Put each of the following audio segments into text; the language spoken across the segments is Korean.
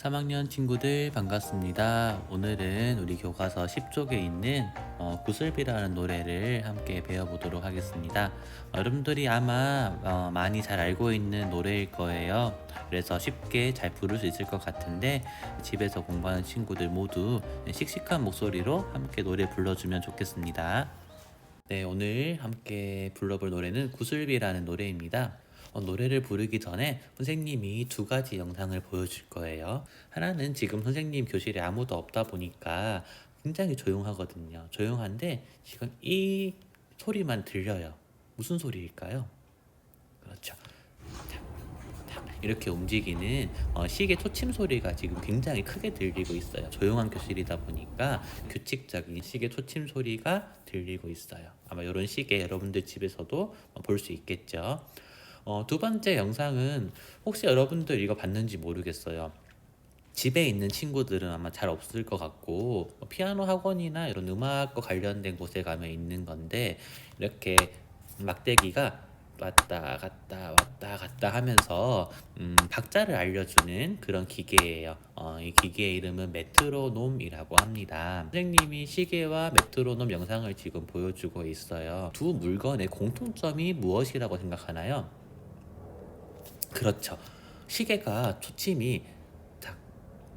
3학년 친구들 반갑습니다. 오늘은 우리 교과서 10쪽에 있는 어, 구슬비라는 노래를 함께 배워보도록 하겠습니다. 여러분들이 아마 어, 많이 잘 알고 있는 노래일 거예요. 그래서 쉽게 잘 부를 수 있을 것 같은데 집에서 공부하는 친구들 모두 씩씩한 목소리로 함께 노래 불러주면 좋겠습니다. 네, 오늘 함께 불러볼 노래는 구슬비라는 노래입니다. 어, 노래를 부르기 전에 선생님이 두 가지 영상을 보여줄 거예요. 하나는 지금 선생님 교실에 아무도 없다 보니까 굉장히 조용하거든요. 조용한데 지금 이 소리만 들려요. 무슨 소리일까요? 그렇죠. 이렇게 움직이는 어, 시계 초침 소리가 지금 굉장히 크게 들리고 있어요. 조용한 교실이다 보니까 규칙적인 시계 초침 소리가 들리고 있어요. 아마 이런 시계 여러분들 집에서도 볼 수 있겠죠. 어, 두 번째 영상은 혹시 여러분들 이거 봤는지 모르겠어요. 집에 있는 친구들은 아마 잘 없을 것 같고 뭐 피아노 학원이나 이런 음악과 관련된 곳에 가면 있는 건데 이렇게 막대기가 왔다 갔다 왔다 갔다 하면서 음, 박자를 알려주는 그런 기계예요. 어, 이 기계의 이름은 메트로놈이라고 합니다. 선생님이 시계와 메트로놈 영상을 지금 보여주고 있어요. 두 물건의 공통점이 무엇이라고 생각하나요? 그렇죠. 시계가 초침이 탁,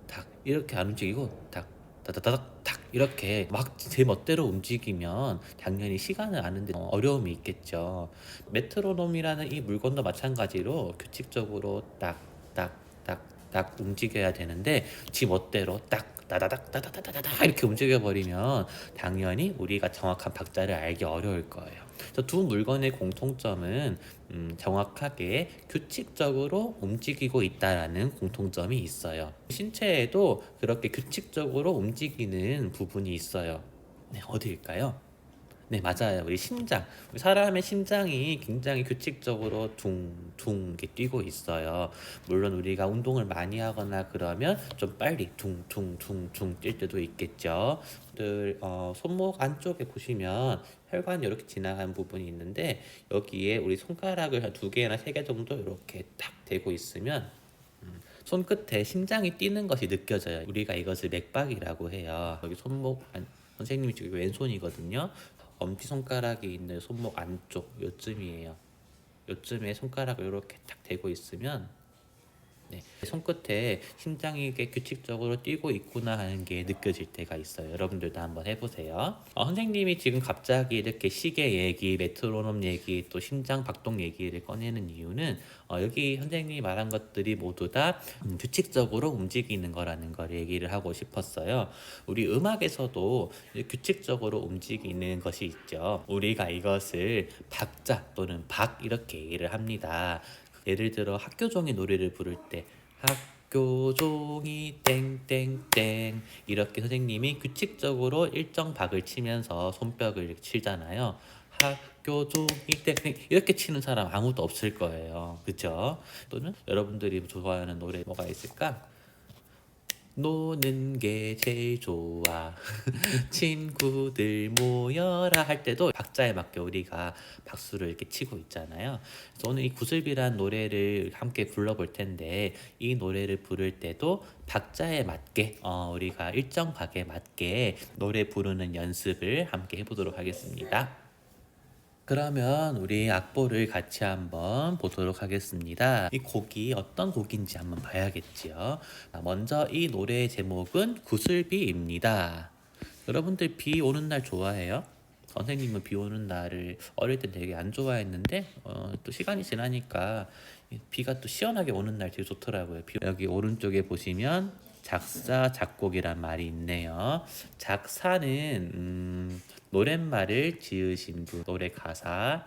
탁 이렇게 안 움직이고 탁, 따다다닥 탁 이렇게 막 제 멋대로 움직이면 당연히 시간을 아는데 어, 어려움이 있겠죠. 메트로놈이라는 이 물건도 마찬가지로 규칙적으로 딱, 딱, 딱, 딱 움직여야 되는데 지 멋대로 딱 따다닥 따다다다다 이렇게 움직여 버리면 당연히 우리가 정확한 박자를 알기 어려울 거예요. 두 물건의 공통점은 음, 정확하게 규칙적으로 움직이고 있다라는 공통점이 있어요. 신체에도 그렇게 규칙적으로 움직이는 부분이 있어요. 네, 어디일까요? 네, 맞아요. 우리 심장. 우리 사람의 심장이 굉장히 규칙적으로 둥둥 이렇게 뛰고 있어요. 물론 우리가 운동을 많이 하거나 그러면 좀 빨리 둥둥둥둥 뛸 때도 있겠죠. 늘 어, 손목 안쪽에 보시면 혈관이 이렇게 지나가는 부분이 있는데 여기에 우리 손가락을 한두 개나 세 개 정도 이렇게 딱 대고 있으면 음, 손끝에 심장이 뛰는 것이 느껴져요. 우리가 이것을 맥박이라고 해요. 여기 손목 안, 선생님이 지금 왼손이거든요. 엄지 손가락이 있는 손목 안쪽 요쯤이에요. 요쯤에 손가락을 이렇게 딱 대고 있으면 네, 손끝에 심장이 이게 규칙적으로 뛰고 있구나 하는 게 느껴질 때가 있어요. 여러분들도 한번 해보세요. 어, 선생님이 지금 갑자기 이렇게 시계 얘기, 메트로놈 얘기, 또 심장 박동 얘기를 꺼내는 이유는 어, 여기 선생님이 말한 것들이 모두 다 음, 규칙적으로 움직이는 거라는 걸 얘기를 하고 싶었어요. 우리 음악에서도 규칙적으로 움직이는 것이 있죠. 우리가 이것을 박자 또는 박 이렇게 얘기를 합니다. 예를 들어 학교 종이 노래를 부를 때 학교 종이 땡땡땡 이렇게 선생님이 규칙적으로 일정 박을 치면서 손뼉을 치잖아요. 학교 종이 땡땡 이렇게 치는 사람 아무도 없을 거예요. 그죠? 또는 여러분들이 좋아하는 노래 뭐가 있을까? 노는 게 제일 좋아. 친구들 모여라 할 때도 박자에 맞게 우리가 박수를 이렇게 치고 있잖아요. 그래서 오늘 이 구슬비란 노래를 함께 불러볼 텐데 이 노래를 부를 때도 박자에 맞게 어, 우리가 일정 박에 맞게 노래 부르는 연습을 함께 해보도록 하겠습니다. 그러면 우리 악보를 같이 한번 보도록 하겠습니다. 이 곡이 어떤 곡인지 한번 봐야겠지요. 자, 먼저 이 노래의 제목은 구슬비입니다. 여러분들 비 오는 날 좋아해요? 선생님은 비 오는 날을 어릴 때 되게 안 좋아했는데 어, 또 시간이 지나니까 이 비가 또 시원하게 오는 날 되게 좋더라고요. 비- 여기 오른쪽에 보시면 작사 작곡이란 말이 있네요. 작사는 음, 노랫말을 지으신 분, 노래 가사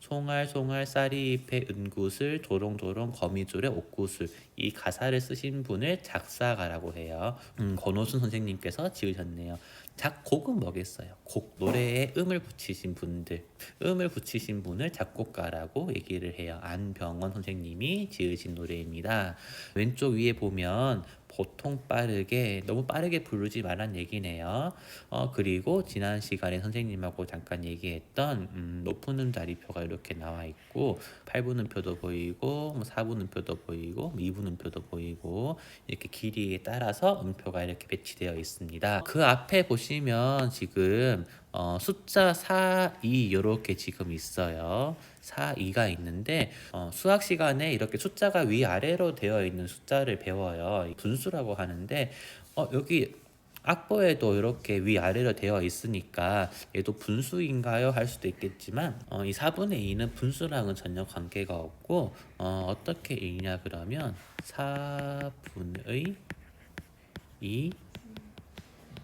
송알송알 쌀이 잎에 은구슬 조롱조롱 거미줄에 옥구슬 이 가사를 쓰신 분을 작사가라고 해요. 음, 권호순 선생님께서 지으셨네요. 작곡은 뭐겠어요? 곡 노래에 음을 붙이신 분들, 음을 붙이신 분을 작곡가라고 얘기를 해요. 안병원 선생님이 지으신 노래입니다. 왼쪽 위에 보면 보통 빠르게 너무 빠르게 부르지 말란 얘기네요. 어 그리고 지난 시간에 선생님하고 잠깐 얘기했던 음, 높은 음자리표가 이렇게 나와 있고 8분음표도 보이고 뭐 4분음표도 보이고 뭐 2분음표도 보이고 이렇게 길이에 따라서 음표가 이렇게 배치되어 있습니다. 그 앞에 보시면 지금 어, 숫자 4, 2 이렇게 지금 있어요. 4, 2가 있는데 어, 수학 시간에 이렇게 숫자가 위아래로 되어 있는 숫자를 배워요. 분수라고 하는데 어, 여기 악보에도 이렇게 위아래로 되어 있으니까 얘도 분수인가요? 할 수도 있겠지만 어, 이 4분의 2는 분수랑은 전혀 관계가 없고 어, 어떻게 읽냐 그러면 4분의 2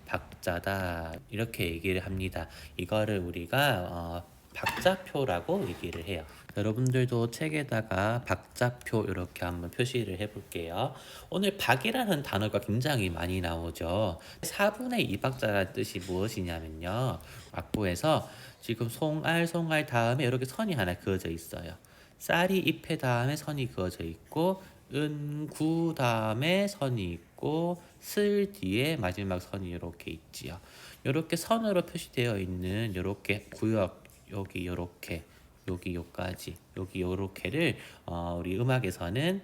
박자다 이렇게 얘기를 합니다. 이거를 우리가 어, 박자표라고 얘기를 해요. 여러분들도 책에다가 박자표 이렇게 한번 표시를 해볼게요. 오늘 박이라는 단어가 굉장히 많이 나오죠. 4분의 2박자라는 뜻이 무엇이냐면요. 악보에서 지금 송알, 송알 다음에 이렇게 선이 하나 그어져 있어요. 쌀이 잎에 다음에 선이 그어져 있고 은 구 다음에 선이 있고 슬 뒤에 마지막 선이 이렇게 있지요. 이렇게 선으로 표시되어 있는 이렇게 구역 여기 이렇게 여기 요까지 여기 요렇게를 어, 우리 음악에서는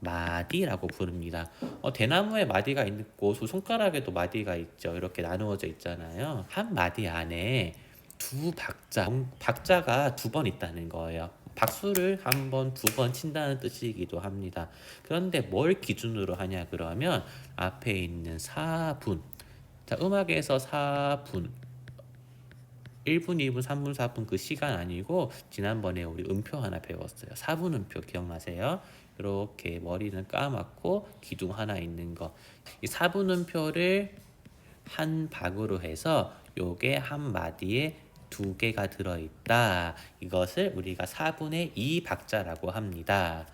마디라고 부릅니다. 어, 대나무에 마디가 있고 손가락에도 마디가 있죠. 이렇게 나누어져 있잖아요. 한 마디 안에 두 박자, 박자가 두 번 있다는 거예요. 박수를 한 번, 두 번 친다는 뜻이기도 합니다. 그런데 뭘 기준으로 하냐 그러면 앞에 있는 4분. 자, 음악에서 4분. 1분, 2분, 3분, 4분 그 시간 아니고 지난번에 우리 음표 하나 배웠어요. 4분 음표 기억나세요? 이렇게 머리는 까맣고 기둥 하나 있는 거. 이 4분 음표를 한 박으로 해서 요게 한 마디에 두 개가 들어있다. 이것을 우리가 4분의 2 박자라고 합니다.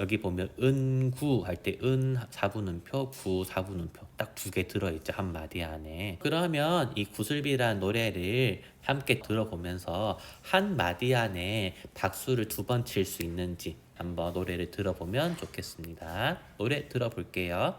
여기 보면 은구 할 때 은 4분음표, 구 4분음표 딱 두 개 들어있죠 한 마디 안에. 그러면 이 구슬비란 노래를 함께 들어보면서 한 마디 안에 박수를 두 번 칠 수 있는지 한번 노래를 들어보면 좋겠습니다. 노래 들어볼게요.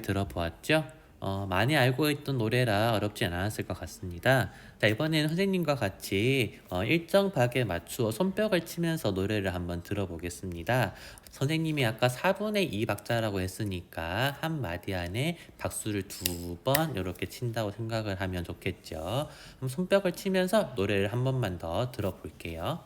잘 들어보았죠? 어, 많이 알고 있던 노래라 어렵지 않았을 것 같습니다. 자, 이번에는 선생님과 같이 어, 일정 박에 맞추어 손뼉을 치면서 노래를 한번 들어보겠습니다. 선생님이 아까 4분의 2 박자라고 했으니까 한 마디 안에 박수를 두 번 이렇게 친다고 생각을 하면 좋겠죠. 그럼 손뼉을 치면서 노래를 한 번만 더 들어볼게요.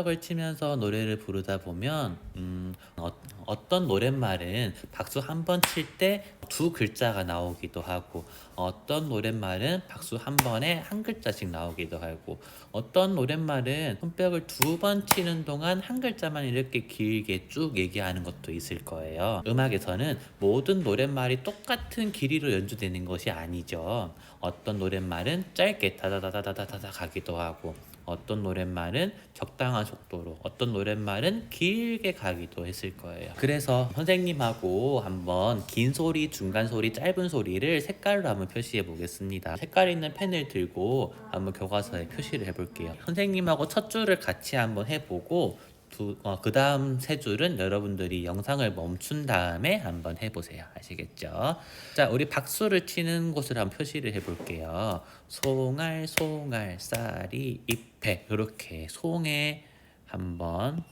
손뼉을 치면서 노래를 부르다 보면 음, 어, 어떤 노랫말은 박수 한 번 칠 때 두 글자가 나오기도 하고 어떤 노랫말은 박수 한 번에 한 글자씩 나오기도 하고 어떤 노랫말은 손뼉을 두 번 치는 동안 한 글자만 이렇게 길게 쭉 얘기하는 것도 있을 거예요. 음악에서는 모든 노랫말이 똑같은 길이로 연주되는 것이 아니죠. 어떤 노랫말은 짧게 다다다다다다다 가기도 하고 어떤 노랫말은 적당한 속도로, 어떤 노랫말은 길게 가기도 했을 거예요. 그래서 선생님하고 한번 긴 소리, 중간 소리, 짧은 소리를 색깔로 한번 표시해 보겠습니다. 색깔 있는 펜을 들고 한번 교과서에 표시를 해볼게요. 선생님하고 첫 줄을 같이 한번 해보고 두, 어, 그 다음 세 줄은 여러분들이 영상을 멈춘 다음에 한번 해보세요. 아시겠죠? 자, 우리 박수를 치는 곳을 한번 표시를 해볼게요. 송알, 송알, 쌀이, 잎에. 이렇게 송에 한 번,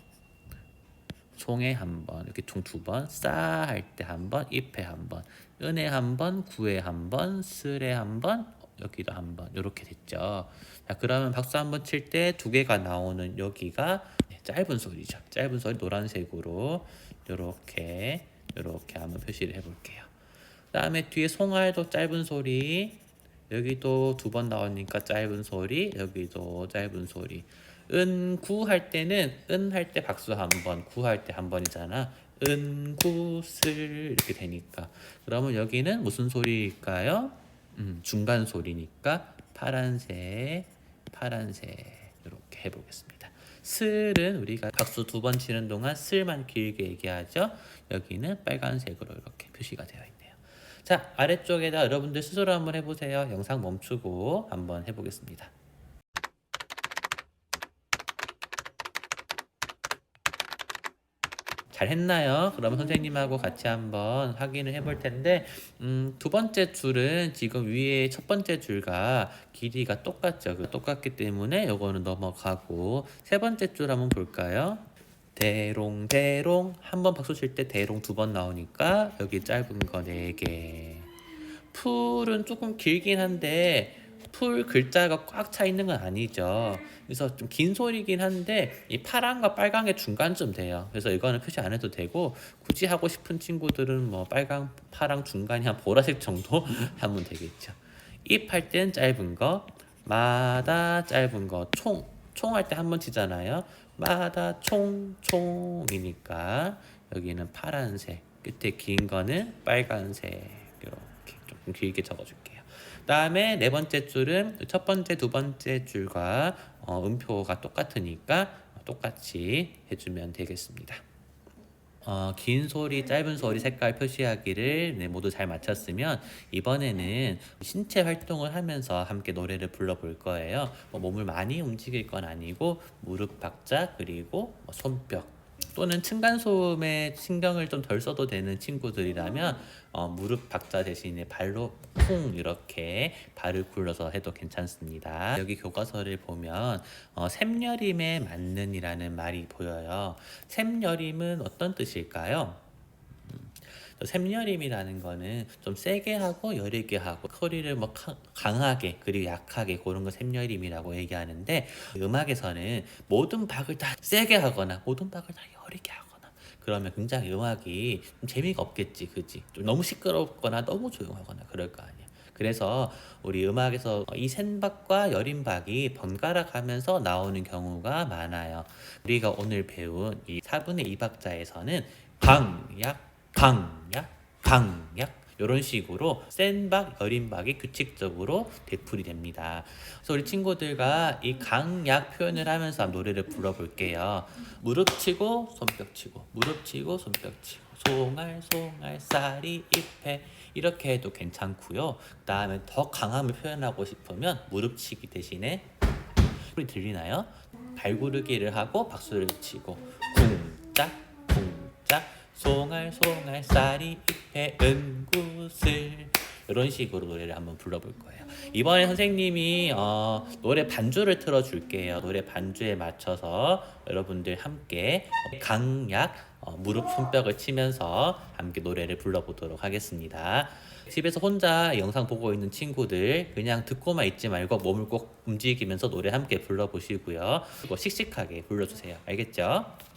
송에 한 번, 이렇게 총 두 번, 싸 할 때 한 번, 잎에 한 번, 은에 한 번, 구에 한 번, 슬에 한 번, 여기도 한 번, 이렇게 됐죠. 자, 그러면 박수 한 번 칠 때 두 개가 나오는 여기가 짧은 소리죠. 짧은 소리 노란색으로 이렇게 이렇게 한번 표시를 해볼게요. 그다음에 뒤에 송알도 짧은 소리 여기도 두 번 나오니까 짧은 소리 여기도 짧은 소리 은구 할 때는 은 할 때 박수 한 번, 구 할 때 한 번이잖아. 은구슬 이렇게 되니까 그러면 여기는 무슨 소리일까요? 음, 중간 소리니까 파란색, 파란색 이렇게 해보겠습니다. 슬은 우리가 박수 두 번 치는 동안 슬만 길게 얘기하죠. 여기는 빨간색으로 이렇게 표시가 되어 있네요. 자 아래쪽에다 여러분들 스스로 한번 해보세요. 영상 멈추고 한번 해보겠습니다. 잘 했나요? 그러면 선생님하고 같이 한번 확인을 해볼 텐데, 음, 두 번째 줄은 지금 위에 첫 번째 줄과 길이가 똑같죠. 그 똑같기 때문에 요거는 넘어가고, 세 번째 줄 한번 볼까요? 대롱, 대롱. 한 번 박수 칠 때 대롱 두 번 나오니까 여기 짧은 거네 개. 풀은 조금 길긴 한데, 풀 글자가 꽉 차 있는 건 아니죠. 그래서 좀 긴 소리긴 한데 이 파랑과 빨강의 중간쯤 돼요. 그래서 이거는 표시 안 해도 되고 굳이 하고 싶은 친구들은 뭐 빨강, 파랑 중간이 한 보라색 정도 하면 되겠죠. 입 할 땐 짧은 거, 마다 짧은 거, 총, 총 할 때 한 번 치잖아요. 마다 총, 총이니까 여기는 파란색, 끝에 긴 거는 빨간색 이렇게 조금 길게 적어줄게요. 다음에 네 번째 줄은 첫 번째, 두 번째 줄과 어, 음표가 똑같으니까 똑같이 해주면 되겠습니다. 어, 긴 소리, 짧은 소리 색깔 표시하기를 네, 모두 잘 마쳤으면 이번에는 신체 활동을 하면서 함께 노래를 불러볼 거예요. 뭐 몸을 많이 움직일 건 아니고 무릎 박자 그리고 뭐 손뼉 또는 층간소음에 신경을 좀 덜 써도 되는 친구들이라면 어, 무릎 박자 대신에 발로 쿵 이렇게 발을 굴러서 해도 괜찮습니다. 여기 교과서를 보면 어, 샘여림에 맞는이라는 말이 보여요. 샘여림은 어떤 뜻일까요? 또 샘여림이라는 거는 좀 세게 하고 여리게 하고 소리를 뭐 강- 강하게 그리고 약하게 그런 거 샘여림이라고 얘기하는데 음악에서는 모든 박을 다 세게 하거나 모든 박을 다 여리게 하거나 그러면 굉장히 음악이 좀 재미가 없겠지 그지 좀 너무 시끄럽거나 너무 조용하거나 그럴 거 아니야 그래서 우리 음악에서 이 센박과 여림박이 번갈아 가면서 나오는 경우가 많아요. 우리가 오늘 배운 이 4분의 2박자에서는 강 약, 강약, 강약 이런 식으로 센 박, 여림박이 규칙적으로 되풀이 됩니다. 그래서 우리 친구들과 이 강약 표현을 하면서 노래를 불러볼게요. 무릎 치고 손뼉 치고 무릎 치고 손뼉 치고 송알 송알 쌀이 잎에 이렇게 해도 괜찮고요. 그다음에 더 강함을 표현하고 싶으면 무릎치기 대신에 소리 들리나요? 발구르기를 하고 박수를 치고 쿵짝 쿵짝 송알 송알 쌀이 잎에 은구슬 이런 식으로 노래를 한번 불러볼 거예요. 이번에 선생님이 어, 노래 반주를 틀어줄게요. 노래 반주에 맞춰서 여러분들 함께 강약 어, 무릎 손뼉을 치면서 함께 노래를 불러보도록 하겠습니다. 집에서 혼자 영상 보고 있는 친구들 그냥 듣고만 있지 말고 몸을 꼭 움직이면서 노래 함께 불러보시고요. 씩씩하게 불러주세요. 알겠죠?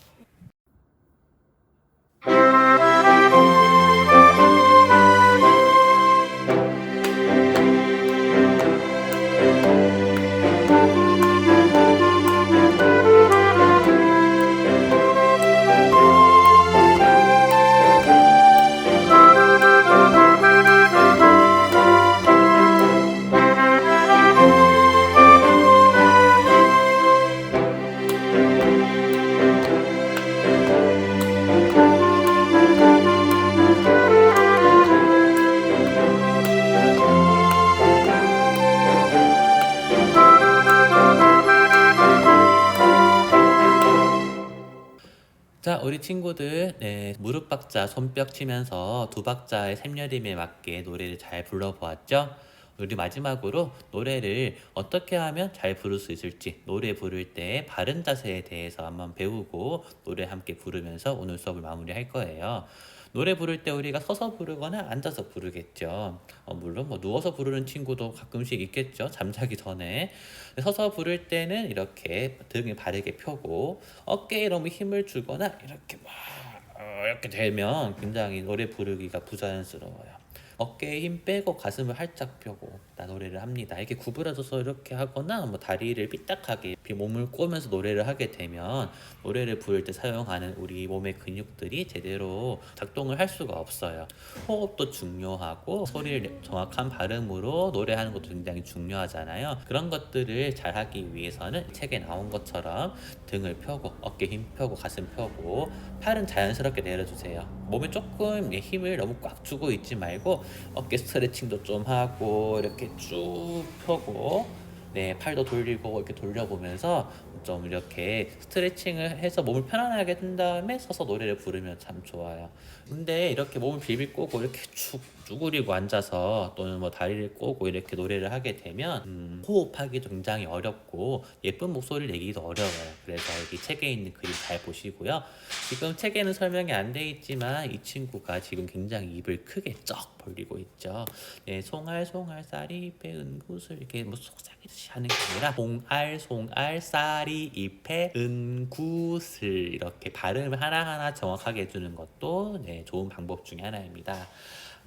친구들 네, 무릎 박자, 손뼉 치면서 두 박자의 샘여림에 맞게 노래를 잘 불러보았죠? 우리 마지막으로 노래를 어떻게 하면 잘 부를 수 있을지 노래 부를 때 바른 자세에 대해서 한번 배우고 노래 함께 부르면서 오늘 수업을 마무리할 거예요. 노래 부를 때 우리가 서서 부르거나 앉아서 부르겠죠. 어, 물론 뭐 누워서 부르는 친구도 가끔씩 있겠죠. 잠자기 전에. 서서 부를 때는 이렇게 등을 바르게 펴고 어깨에 너무 힘을 주거나 이렇게 막 어, 이렇게 되면 굉장히 노래 부르기가 부자연스러워요. 어깨에 힘 빼고 가슴을 활짝 펴고 나 노래를 합니다. 이렇게 구부러져서 이렇게 하거나 뭐 다리를 삐딱하게 이렇게 몸을 꼬면서 노래를 하게 되면 노래를 부를 때 사용하는 우리 몸의 근육들이 제대로 작동을 할 수가 없어요. 호흡도 중요하고 소리를 정확한 발음으로 노래하는 것도 굉장히 중요하잖아요. 그런 것들을 잘 하기 위해서는 책에 나온 것처럼 등을 펴고 어깨 힘 펴고 가슴 펴고 팔은 자연스럽게 내려주세요. 몸에 조금 힘을 너무 꽉 주고 있지 말고 어깨 스트레칭도 좀 하고 이렇게 쭉 펴고 네 팔도 돌리고 이렇게 돌려보면서 좀 이렇게 스트레칭을 해서 몸을 편안하게 한 다음에 서서 노래를 부르면 참 좋아요. 근데 이렇게 몸을 비빌 꼬고 이렇게 축 쭈그리고 앉아서 또는 뭐 다리를 꼬고 이렇게 노래를 하게 되면 음, 호흡하기도 굉장히 어렵고 예쁜 목소리를 내기도 어려워요. 그래서 여기 책에 있는 그림 잘 보시고요. 지금 책에는 설명이 안 돼 있지만 이 친구가 지금 굉장히 입을 크게 쩍 벌리고 있죠. 네, 송알 송알 쌀이 잎에 은굿을 이렇게 뭐 속삭이듯이 하는 게 아니라 송알 송알 쌀이 잎에 은굿을 이렇게 발음을 하나하나 정확하게 해주는 것도 네, 좋은 방법 중에 하나입니다.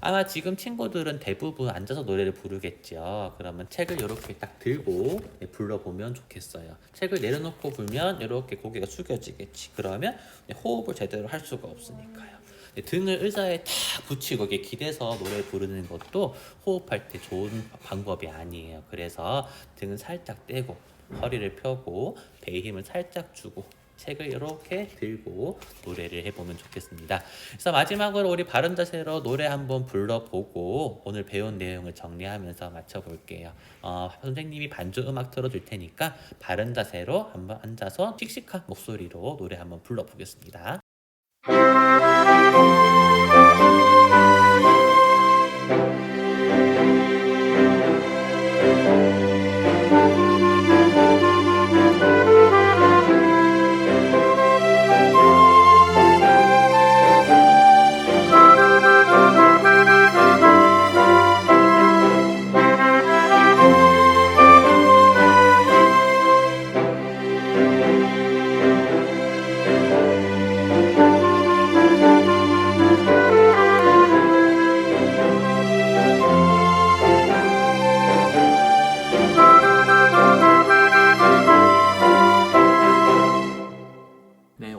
아마 지금 친구들은 대부분 앉아서 노래를 부르겠죠. 그러면 책을 이렇게 딱 들고 네, 불러보면 좋겠어요. 책을 내려놓고 불면 이렇게 고개가 숙여지겠지. 그러면 네, 호흡을 제대로 할 수가 없으니까요. 네, 등을 의자에 탁 붙이고 이렇게 기대서 노래 부르는 것도 호흡할 때 좋은 방법이 아니에요. 그래서 등을 살짝 떼고 허리를 펴고 배에 힘을 살짝 주고 책을 이렇게 들고 노래를 해보면 좋겠습니다. 그래서 마지막으로 우리 바른 자세로 노래 한번 불러보고 오늘 배운 내용을 정리하면서 마쳐볼게요. 어, 선생님이 반주 음악 틀어줄 테니까 바른 자세로 한번 앉아서 씩씩한 목소리로 노래 한번 불러보겠습니다.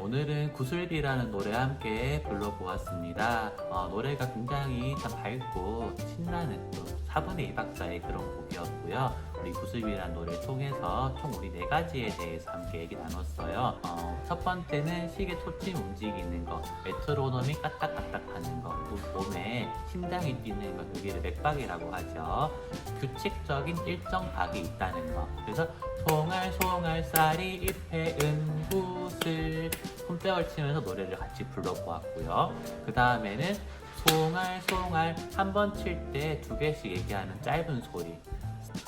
오늘은 구슬비라는 노래 함께 불러보았습니다. 어, 노래가 굉장히 참 밝고 신나는 또 4분의 2박자의 그런 곡이었고요. 우리 구슬비라는 노래를 통해서 총 우리 네 가지에 대해서 함께 얘기 나눴어요. 어, 첫 번째는 시계 초침 움직이는 거, 메트로놈이 까딱까딱 하는 거, 또 몸에 심장이 뛰는 거, 여기를 맥박이라고 하죠. 규칙적인 일정 박이 있다는 거. 그래서 송알 송알 쌀이 잎에 은붓을 손뼉을 치면서 노래를 같이 불러보았고요. 그 다음에는 송알 송알 한 번 칠 때 두 개씩 얘기하는 짧은 소리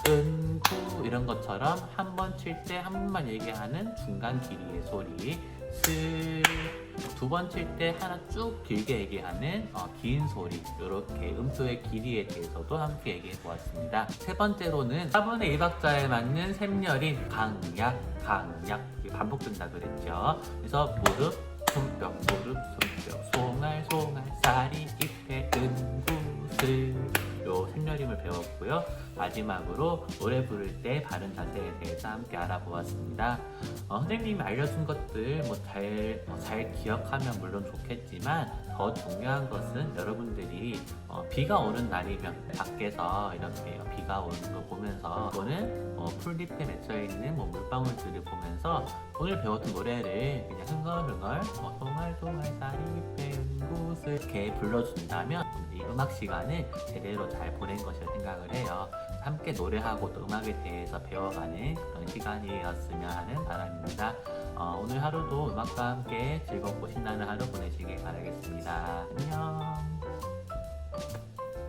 은구 이런 것처럼 한 번 칠 때 한 번만 얘기하는 중간 길이의 소리. 슬두 번 칠 때 하나 쭉 길게 얘기하는 어, 긴 소리. 이렇게 음소의 길이에 대해서도 함께 얘기해 보았습니다. 세 번째로는 4분의 1박자에 맞는 샘열인 강약 강약. 반복된다 그랬죠. 그래서 무릎 손뼉 무릎 손뼉 송알 송알 쌀이 요 샘열임을 배웠고요 마지막으로 노래 부를 때 바른 자세에 대해서 함께 알아보았습니다. 어, 선생님이 알려준 것들 뭐잘잘 기억하면 물론 좋겠지만 더 중요한 것은 여러분들이 어, 비가 오는 날이면 밖에서 이렇게 비가 오는 거 보면서 또는 어, 풀잎에 맺혀 있는 뭐 물방울들을 보면서 오늘 배웠던 노래를 그냥 흥얼흥얼 어, 송알송알 쌀이 배운 곳을 이렇게 불러준다면 이 음악 시간을 제대로 잘 보낸 것이라 생각을 해요. 함께 노래하고 또 음악에 대해서 배워가는 그런 시간이었으면 하는 바람입니다. 어, 오늘 하루도 음악과 함께 즐겁고 신나는 하루 보내시길 바라겠습니다. 안녕.